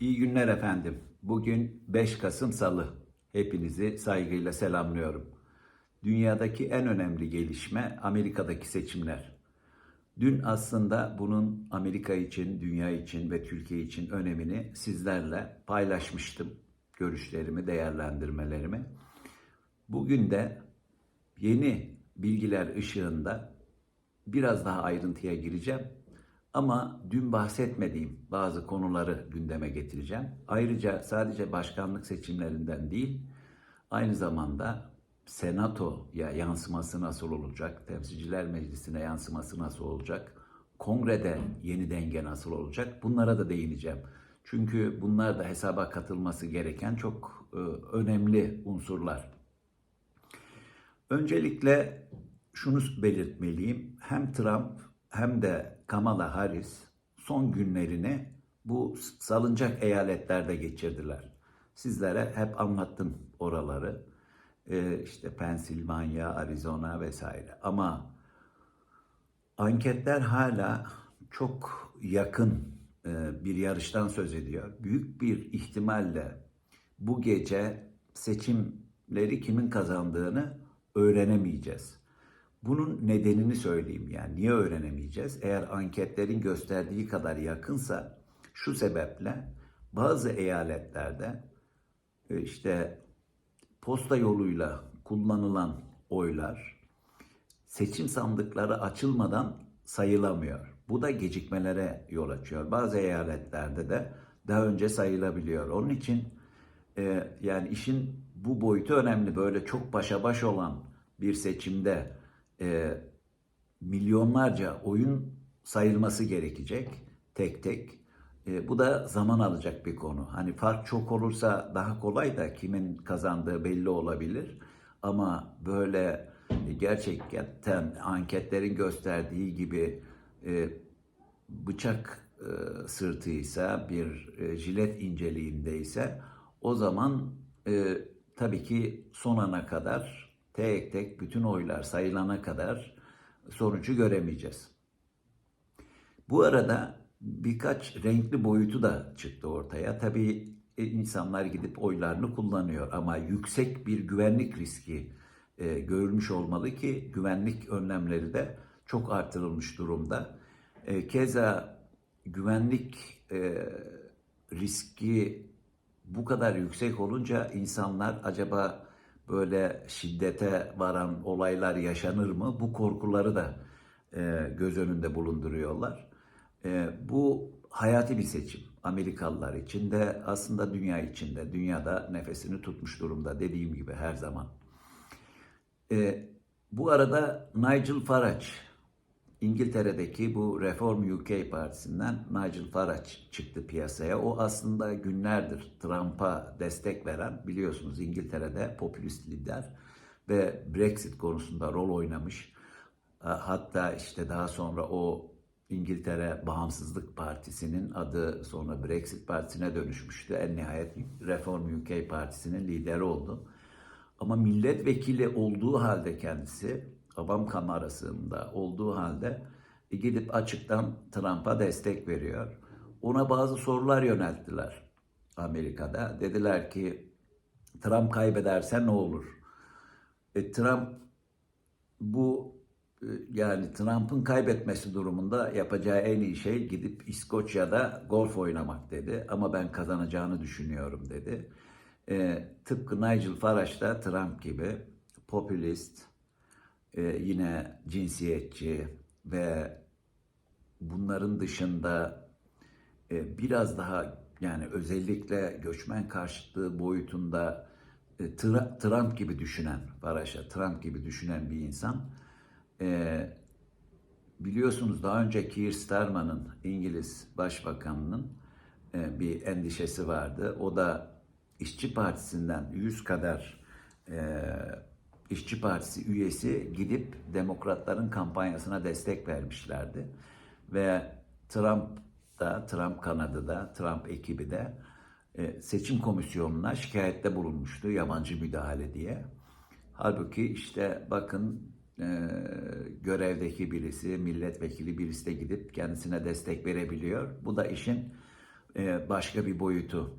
İyi günler efendim. Bugün 5 Kasım Salı. Hepinizi saygıyla selamlıyorum. Dünyadaki en önemli gelişme Amerika'daki seçimler. Dün aslında bunun Amerika için, dünya için ve Türkiye için önemini sizlerle paylaşmıştım. Görüşlerimi, değerlendirmelerimi. Bugün de yeni bilgiler ışığında biraz daha ayrıntıya gireceğim. Ama dün bahsetmediğim bazı konuları gündeme getireceğim. Ayrıca sadece başkanlık seçimlerinden değil, aynı zamanda senatoya yansıması nasıl olacak, temsilciler meclisine yansıması nasıl olacak, kongrede yeni denge nasıl olacak bunlara da değineceğim. Çünkü bunlar da hesaba katılması gereken çok e, önemli unsurlar. Öncelikle şunu belirtmeliyim. Hem Trump hem de Kamala Harris son günlerini bu salıncak eyaletlerde geçirdiler. Sizlere hep anlattım oraları. Ee, işte Pensilvanya, Arizona vesaire. Ama anketler hala çok yakın e, bir yarıştan söz ediyor. Büyük bir ihtimalle bu gece seçimleri kimin kazandığını öğrenemeyeceğiz. Bunun nedenini söyleyeyim yani niye öğrenemeyeceğiz? Eğer anketlerin gösterdiği kadar yakınsa şu sebeple bazı eyaletlerde e, işte posta yoluyla kullanılan oylar seçim sandıkları açılmadan sayılamıyor. Bu da gecikmelere yol açıyor. Bazı eyaletlerde de daha önce sayılabiliyor. Onun için e, yani işin bu boyutu önemli. Böyle çok başa baş olan bir seçimde e, milyonlarca oyun sayılması gerekecek tek tek. E, bu da zaman alacak bir konu. Hani fark çok olursa daha kolay da kimin kazandığı belli olabilir. Ama böyle gerçekten anketlerin gösterdiği gibi e, bıçak e, sırtıysa bir e, jilet inceliğindeyse o zaman e, tabii ki son ana kadar tek tek bütün oylar sayılana kadar sonucu göremeyeceğiz. Bu arada birkaç renkli boyutu da çıktı ortaya. Tabii e, insanlar gidip oylarını kullanıyor ama yüksek bir güvenlik riski e, görülmüş olmalı ki güvenlik önlemleri de çok artırılmış durumda. E, keza güvenlik e, riski bu kadar yüksek olunca insanlar acaba böyle şiddete varan olaylar yaşanır mı? Bu korkuları da e, göz önünde bulunduruyorlar. E, bu hayati bir seçim. Amerikalılar için de aslında dünya için de. Dünyada nefesini tutmuş durumda dediğim gibi her zaman. E, bu arada Nigel Farage, İngiltere'deki bu Reform UK partisinden Nigel Farage çıktı piyasaya. O aslında günlerdir Trump'a destek veren biliyorsunuz İngiltere'de popülist lider ve Brexit konusunda rol oynamış. Hatta işte daha sonra o İngiltere Bağımsızlık Partisi'nin adı sonra Brexit Partisi'ne dönüşmüştü. En nihayet Reform UK Partisi'nin lideri oldu. Ama milletvekili olduğu halde kendisi Avam kamerasında olduğu halde e, gidip açıktan Trump'a destek veriyor. Ona bazı sorular yönelttiler Amerika'da. Dediler ki Trump kaybederse ne olur? E, Trump bu e, yani Trump'ın kaybetmesi durumunda yapacağı en iyi şey gidip İskoçya'da golf oynamak dedi. Ama ben kazanacağını düşünüyorum dedi. E, tıpkı Nigel Farage da Trump gibi popülist, e, yine cinsiyetçi ve bunların dışında e, biraz daha yani özellikle göçmen karşıtlığı boyutunda e, Trump gibi düşünen, Faraş'a Trump gibi düşünen bir insan. E, biliyorsunuz daha önce Keir Starmer'ın İngiliz Başbakanı'nın bir endişesi vardı. O da İşçi Partisi'nden 100 kadar İşçi Partisi üyesi gidip demokratların kampanyasına destek vermişlerdi. Ve Trump da, Trump kanadı da, Trump ekibi de e, seçim komisyonuna şikayette bulunmuştu yabancı müdahale diye. Halbuki işte bakın e, görevdeki birisi, milletvekili birisi de gidip kendisine destek verebiliyor. Bu da işin e, başka bir boyutu.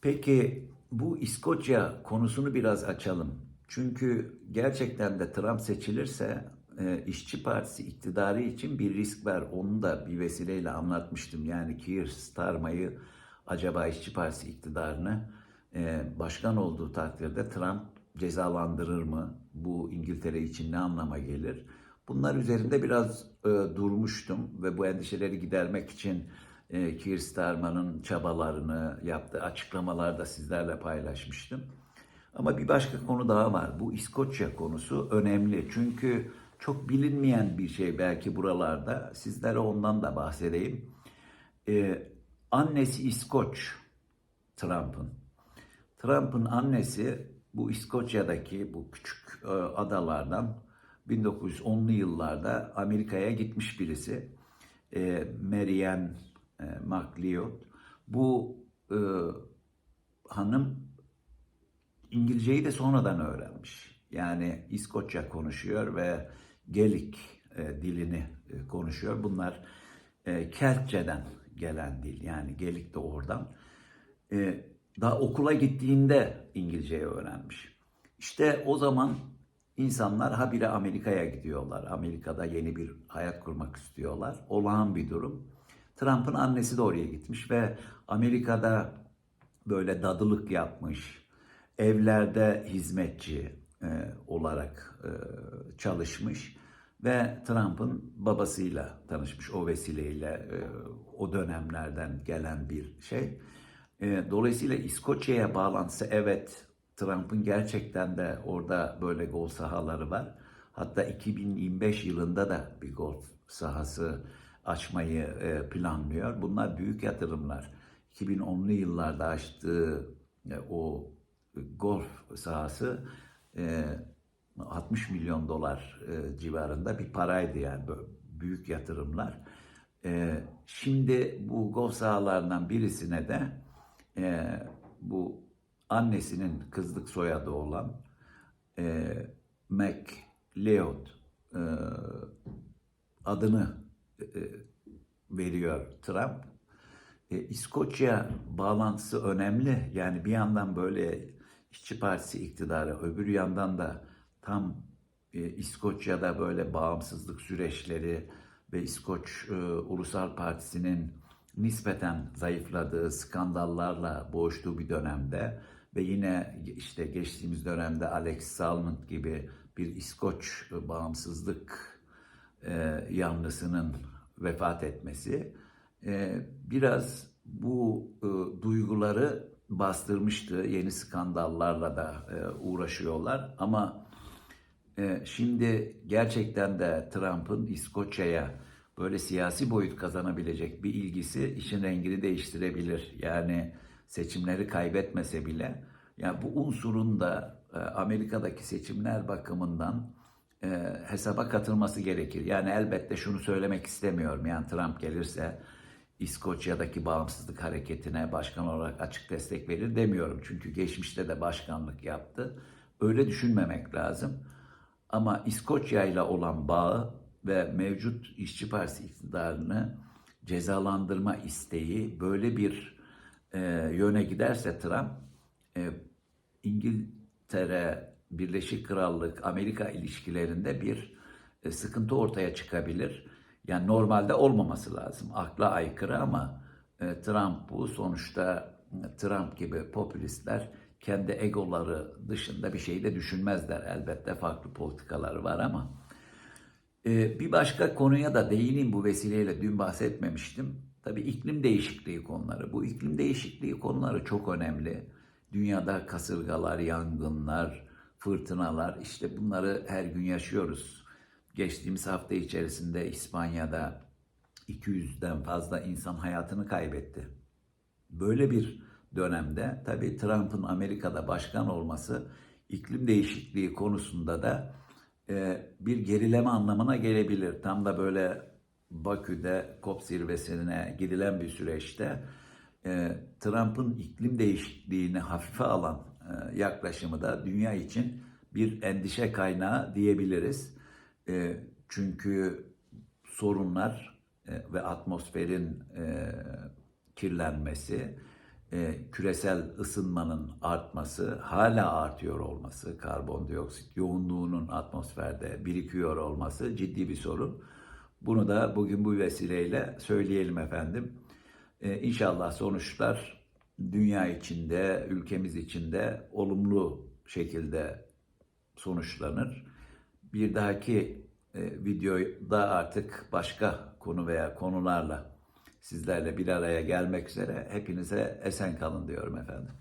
Peki bu İskoçya konusunu biraz açalım. Çünkü gerçekten de Trump seçilirse e, İşçi Partisi iktidarı için bir risk var. Onu da bir vesileyle anlatmıştım. Yani Keir Starmer'ı acaba İşçi Partisi iktidarını e, başkan olduğu takdirde Trump cezalandırır mı? Bu İngiltere için ne anlama gelir? Bunlar üzerinde biraz e, durmuştum ve bu endişeleri gidermek için e, Keir Starmer'ın çabalarını yaptığı açıklamalarda sizlerle paylaşmıştım. Ama bir başka konu daha var. Bu İskoçya konusu önemli. Çünkü çok bilinmeyen bir şey belki buralarda. Sizlere ondan da bahsedeyim. Ee, annesi İskoç Trump'ın. Trump'ın annesi bu İskoçya'daki bu küçük e, adalardan 1910'lu yıllarda Amerika'ya gitmiş birisi. E, Marianne e, MacLeod. Bu e, hanım İngilizceyi de sonradan öğrenmiş. Yani İskoçya konuşuyor ve Gelik e, dilini e, konuşuyor. Bunlar e, Keltçeden gelen dil. Yani Gelik de oradan. E, daha okula gittiğinde İngilizceyi öğrenmiş. İşte o zaman insanlar habire Amerika'ya gidiyorlar. Amerika'da yeni bir hayat kurmak istiyorlar. Olağan bir durum. Trump'ın annesi de oraya gitmiş ve Amerika'da böyle dadılık yapmış evlerde hizmetçi e, olarak e, çalışmış ve Trump'ın babasıyla tanışmış o vesileyle e, o dönemlerden gelen bir şey. E, dolayısıyla İskoçya'ya bağlantısı evet Trump'ın gerçekten de orada böyle gol sahaları var. Hatta 2025 yılında da bir golf sahası açmayı e, planlıyor. Bunlar büyük yatırımlar. 2010'lu yıllarda açtığı e, o golf sahası e, 60 milyon dolar e, civarında bir paraydı yani büyük yatırımlar. E, şimdi bu golf sahalarından birisine de e, bu annesinin kızlık soyadı olan e, McLeod e, adını e, veriyor Trump. E, İskoçya bağlantısı önemli. Yani bir yandan böyle İşçi Partisi iktidarı, öbür yandan da tam e, İskoçya'da böyle bağımsızlık süreçleri ve İskoç e, Ulusal Partisi'nin nispeten zayıfladığı skandallarla boğuştuğu bir dönemde ve yine işte geçtiğimiz dönemde Alex Salmond gibi bir İskoç e, bağımsızlık e, yanlısının vefat etmesi e, biraz bu e, duyguları bastırmıştı. Yeni skandallarla da e, uğraşıyorlar ama e, şimdi gerçekten de Trump'ın İskoçya'ya böyle siyasi boyut kazanabilecek bir ilgisi işin rengini değiştirebilir. Yani seçimleri kaybetmese bile yani bu unsurun da e, Amerika'daki seçimler bakımından e, hesaba katılması gerekir. Yani elbette şunu söylemek istemiyorum. Yani Trump gelirse İskoçya'daki bağımsızlık hareketine başkan olarak açık destek verir demiyorum. Çünkü geçmişte de başkanlık yaptı. Öyle düşünmemek lazım. Ama İskoçya ile olan bağı ve mevcut işçi partisi iktidarını cezalandırma isteği böyle bir e, yöne giderse Trump e, İngiltere, Birleşik Krallık, Amerika ilişkilerinde bir e, sıkıntı ortaya çıkabilir. Yani normalde olmaması lazım. Akla aykırı ama e, Trump bu. Sonuçta e, Trump gibi popülistler kendi egoları dışında bir şey de düşünmezler. Elbette farklı politikaları var ama. Bir başka konuya da değineyim bu vesileyle. Dün bahsetmemiştim. Tabii iklim değişikliği konuları. Bu iklim değişikliği konuları çok önemli. Dünyada kasırgalar, yangınlar, fırtınalar işte bunları her gün yaşıyoruz. Geçtiğimiz hafta içerisinde İspanya'da 200'den fazla insan hayatını kaybetti. Böyle bir dönemde tabii Trump'ın Amerika'da başkan olması iklim değişikliği konusunda da e, bir gerileme anlamına gelebilir. Tam da böyle Bakü'de COP zirvesine gidilen bir süreçte e, Trump'ın iklim değişikliğini hafife alan yaklaşımı da dünya için bir endişe kaynağı diyebiliriz. E, çünkü sorunlar e, ve atmosferin e, kirlenmesi, e, küresel ısınmanın artması, hala artıyor olması, karbondioksit yoğunluğunun atmosferde birikiyor olması ciddi bir sorun. Bunu da bugün bu vesileyle söyleyelim efendim. E, inşallah sonuçlar dünya içinde, ülkemiz içinde olumlu şekilde sonuçlanır. Bir dahaki e, videoda artık başka konu veya konularla sizlerle bir araya gelmek üzere hepinize esen kalın diyorum efendim.